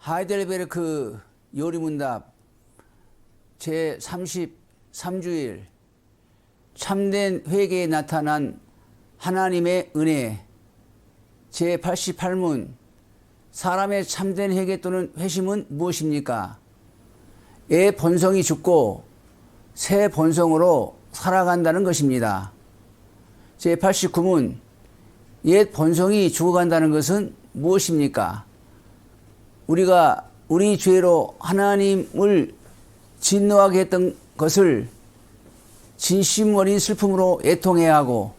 하이델베르크 요리문답 제 33주일 참된 회개에 나타난 하나님의 은혜 제 88문 사람의 참된 회개 또는 회심은 무엇입니까? 애 본성이 죽고 새 본성으로 살아간다는 것입니다. 제 89문 옛 본성이 죽어간다는 것은 무엇입니까? 우리가 우리 죄로 하나님을 진노하게 했던 것을 진심 어린 슬픔으로 애통해야 하고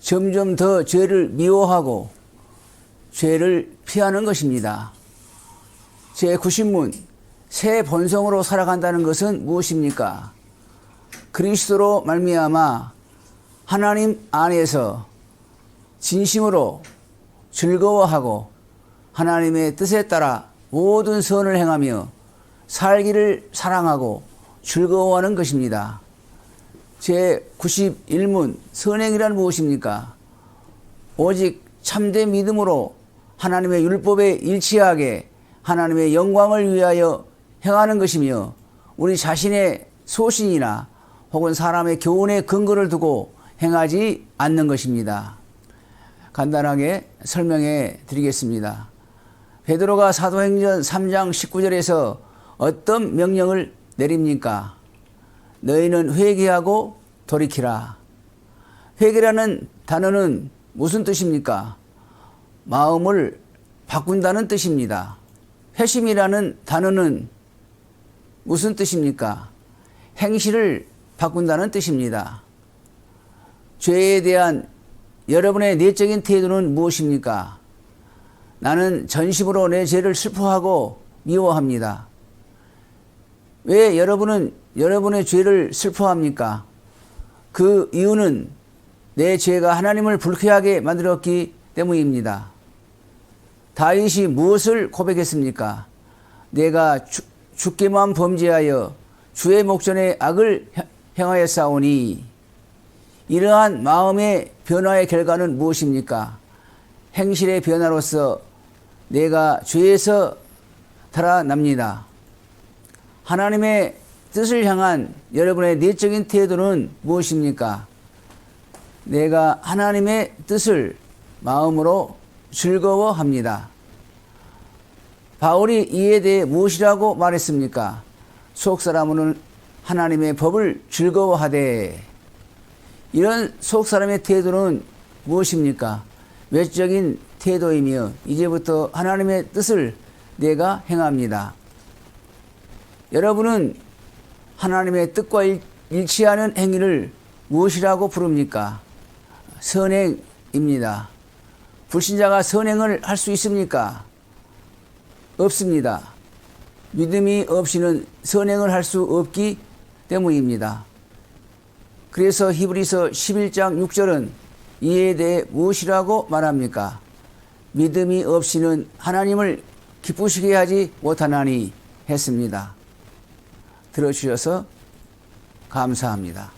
점점 더 죄를 미워하고 죄를 피하는 것입니다. 제 90문 새 본성으로 살아간다는 것은 무엇입니까? 그리스도로 말미암아 하나님 안에서 진심으로 즐거워하고 하나님의 뜻에 따라 모든 선을 행하며 살기를 사랑하고 즐거워하는 것입니다. 제 91문 선행이란 무엇입니까? 오직 참된 믿음으로 하나님의 율법에 일치하게 하나님의 영광을 위하여 행하는 것이며 우리 자신의 소신이나 혹은 사람의 교훈의 근거를 두고 행하지 않는 것입니다. 간단하게 설명해 드리겠습니다. 베드로가 사도행전 3장 19절에서 어떤 명령을 내립니까? 너희는 회개하고 돌이키라. 회개라는 단어는 무슨 뜻입니까? 마음을 바꾼다는 뜻입니다. 회심이라는 단어는 무슨 뜻입니까? 행실을 바꾼다는 뜻입니다. 죄에 대한 여러분의 내적인 태도는 무엇입니까? 나는 전심으로 내 죄를 슬퍼하고 미워합니다. 왜 여러분은 여러분의 죄를 슬퍼합니까? 그 이유는 내 죄가 하나님을 불쾌하게 만들었기 때문입니다. 다윗이 무엇을 고백했습니까? 내가 주, 주께만 범죄하여 주의 목전에 악을 행하여 싸우니 이러한 마음의 변화의 결과는 무엇입니까? 행실의 변화로서 내가 죄에서 달아납니다. 하나님의 뜻을 향한 여러분의 내적인 태도는 무엇입니까? 내가 하나님의 뜻을 마음으로 즐거워합니다. 바울이 이에 대해 무엇이라고 말했습니까? 속 사람은 하나님의 법을 즐거워하되 이런 속 사람의 태도는 무엇입니까? 외적인 태도이며 이제부터 하나님의 뜻을 내가 행합니다. 여러분은 하나님의 뜻과 일치하는 행위를 무엇이라고 부릅니까? 선행입니다. 불신자가 선행을 할 수 있습니까? 없습니다. 믿음이 없이는 선행을 할 수 없기 때문입니다. 그래서 히브리서 11장 6절은 이에 대해 무엇이라고 말합니까? 믿음이 없이는 하나님을 기쁘시게 하지 못하나니 했습니다. 들어주셔서 감사합니다.